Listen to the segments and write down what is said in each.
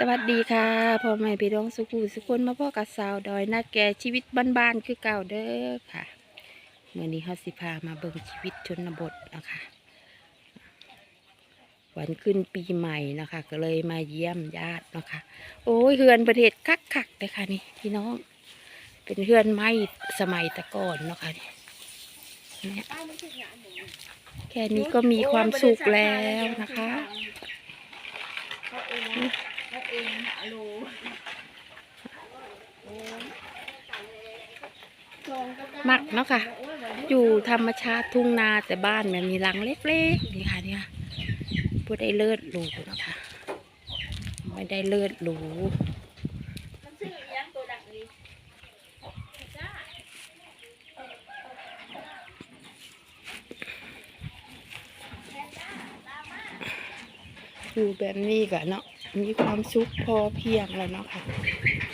สวัสดีค่ะพ่อแม่พี่น้องสุขุสุคนมาพ่อกับสาวดอยนาแก่ชีวิตบ้านๆคือเก่าเด้อค่ะเมื่อนี้เฮาสิพามาเบิ่งชีวิตชนบทนะคะวันขึ้นปีใหม่นะคะ ก็เลยมาเยี่ยมญาตินะคะ โอ้ยเฮือนประเทศคักๆเลยค่ะนี่พี่น้อง เป็นเฮือนไม้สมัยตะก่อนนะคะนี่เนี่ยแค่นี้ก็มีความสุขแล้วนะคะ ององหาโลมักเนาะค่ะ อยู่ธรรมชาติทุ่งนาแต่บ้านมันมีหลังเล็กๆนี่ค่ะเนี่ยพูดได้เลิศหรูนะคะ ไม่ได้เลิศหรูออิหลูอยู่แบบนี้ก็เนาะ มีความสุขพอเพียงแล้วเนาะค่ะ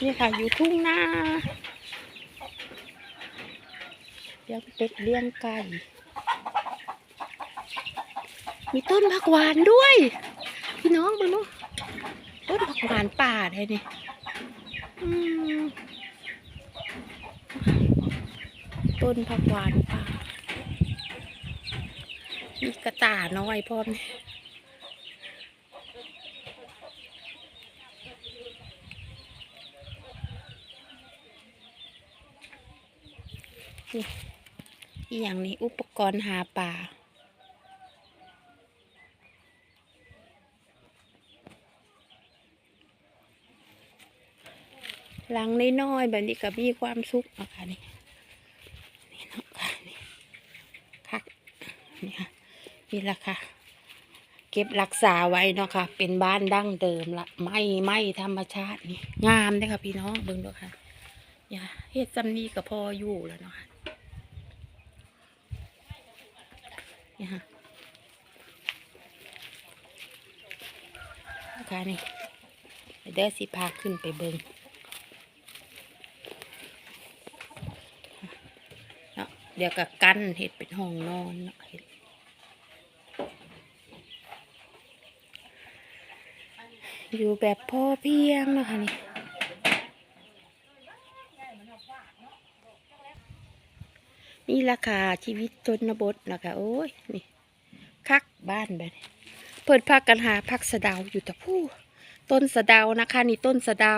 นี่ค่ะอยู่ทุ่งนาเลี้ยงเป็ดเลี้ยงไก่มีต้นผักหวานด้วย พี่น้องมาลูกต้นผักหวานป่าได้นี่อืมต้นผักหวานป่ามีกระต่ายน้อยพร้อมนี่ อีอย่างนี้อุปกรณ์หาปลาหลังน้อยๆแบบนี้ก็มีความสุขเนาะค่ะนี่นี่เนาะค่ะนี่คักนี่ค่ะนี่ละค่ะ เก็บรักษาไว้เนาะค่ะ เป็นบ้านดั้งเดิมละไม่ไม่ธรรมชาตินี่งามเลยค่ะพี่น้องเบิ่งดูค่ะอย่าเฮ็ดจำนี้ก็พออยู่แล้วเนาะค่ะ นี่ค่ะนะคะนี่เดี๋ยวสิพาขึ้นไปเบิงเนาะเดี๋ยวก็กั้นเห็ดเป็นห้องนอนเนาะเห็ดอยู่แบบพ่อเพียงเนาะคะนี่ นี่ราคาชีวิตชนบทนะคะโอ้ยนี่คักบ้านแบบนี้เปิดพักกันหาพักสะเดาอยู่แต่ผู้ต้นสะเดานะคะ นี่ต้นสะเดา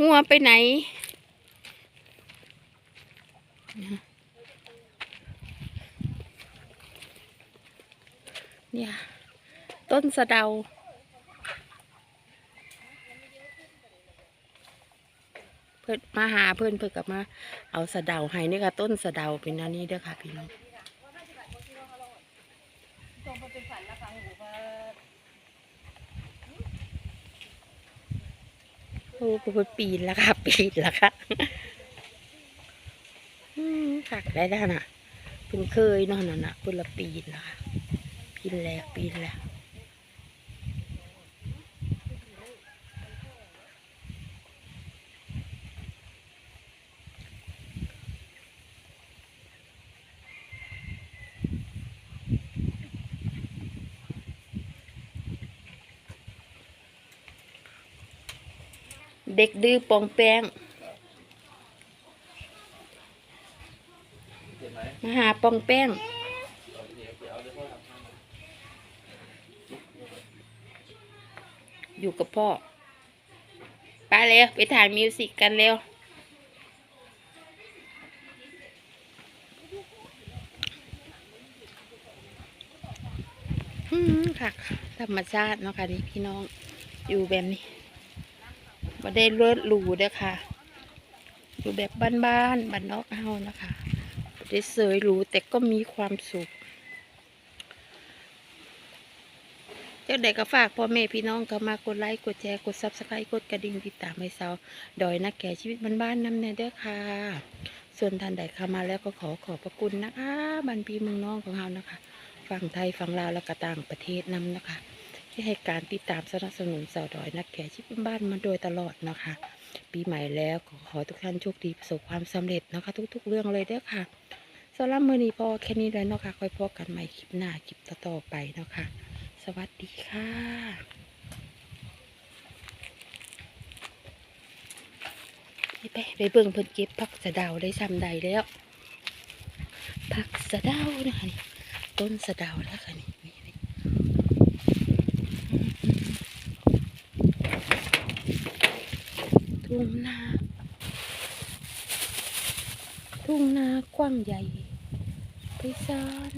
งัวไปไหน เนี่ย ต้นสะเดา เพิ่นมาหาเพิ่อนเพิ่นกับมา เอาสะเดาให้นี่ค่ะ ต้นสะเดาเป็นอันนี้เด้อค่ะ พี่น้องโอ้เพิ่นปีนแล้วค่ะ ปีนแล้วค่ะอืมคักได้แล้วน่ะเพิ่นเคยนาะนั่นน่ะเพิ่นละปีนแล้วค่ะปีนแล้วปีนแล้ว เด็กดื้อปองแป้ง มาหาปองแป้ง อยู่กับพ่อ ไปเร็ว ไปถ่ายมิวสิกกันเร็ว ค่ะ ธรรมชาติเนาะค่ะนี่พี่น้องอยู่แบบนี้ บ่ได้เลิศหรูเด้อค่ะอยู่แบบบ้านๆบ้านบ้านนอกเฮานะคะได้เสยหรูแต่ก็มีความสุขเจ้าใดก็ฝากพ่อแม่พี่น้องเข้ามากดไลค์กดแชร์กดซับสไครต์กดกระดิ่งติดตามให้เซาดอยนักแก่ชีวิตบ้านๆน้ำแน่เด้อค่ะ ส่วนท่านใดเข้ามาแล้วก็ขอขอบพระคุณนะคะบันพีเมืองน้องของเรานะคะ ฝั่งไทยฝั่งลาวและก็ต่างประเทศนำนะคะ ที่ให้การติดตามสนับสนุนสาวดอยนักแก่ชีวิตบ้านมาโดยตลอดนะคะ ปีใหม่แล้วขอทุกท่านโชคดีประสบความสำเร็จนะคะ ทุก ๆ เรื่องเลยเด้อค่ะสำหรับมือนี้พอแค่นี้แล้วเนาะค่ะค่อยพบกันใหม่คลิปหน้าคลิปต่อๆไปเนาะค่ะสวัสดีค่ะไปไปเบิ่งเพิ่นเก็บผักสะดาวได้ซ้ำใดแล้วผักสะดาวนะคะนี่ต้นสะดาวแล้วค่ะนี่นี่นี่ ทุ่งนา ทุ่งนากว้างใหญ่ ไปซาน